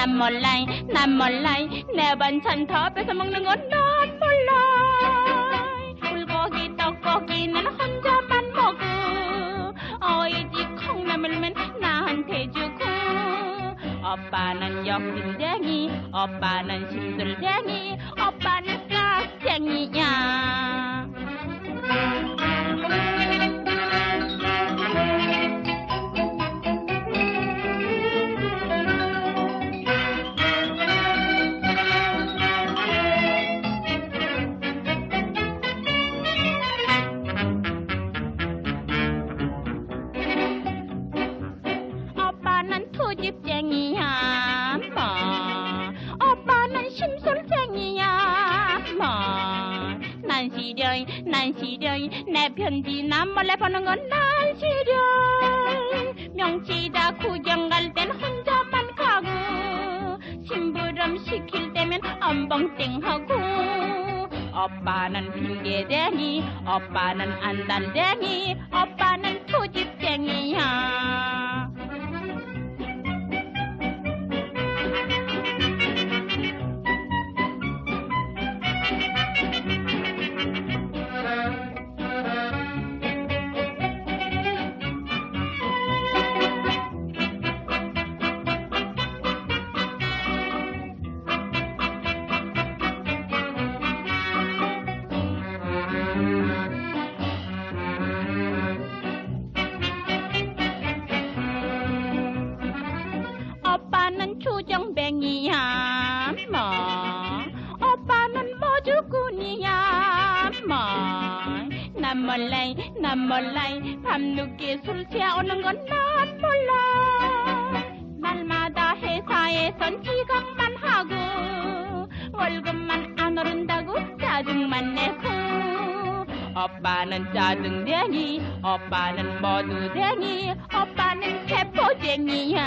난 몰라 난 몰라 내 반찬 다 뺏어 먹는 건 난 몰라 불고기 떡고기는 혼자만 먹어 어이지 콩나물면 나한테 주고 오빠는 욕심쟁이 오빠는 심술쟁이 오빠는 깍쟁이야 오빠는 투집쟁이야 뭐. 오빠는 심술쟁이야 뭐난 시려이 난 시려이 내 편지 난 몰래 보는 건 난 시려이. 명치다 구경 갈 땐 혼자만 가고 심부름 시킬 때면 엄벙땡하고. 오빠는 핑계대니 오빠는 안단쟁이 오빠는 난 몰라 난 몰라 밤늦게 술 취하오는 건 난 몰라. 날마다 회사에선 지각만 하고 월급만 안 오른다고 짜증만 내고. 오빠는 짜증쟁이 오빠는 모두쟁이 오빠는 세포쟁이야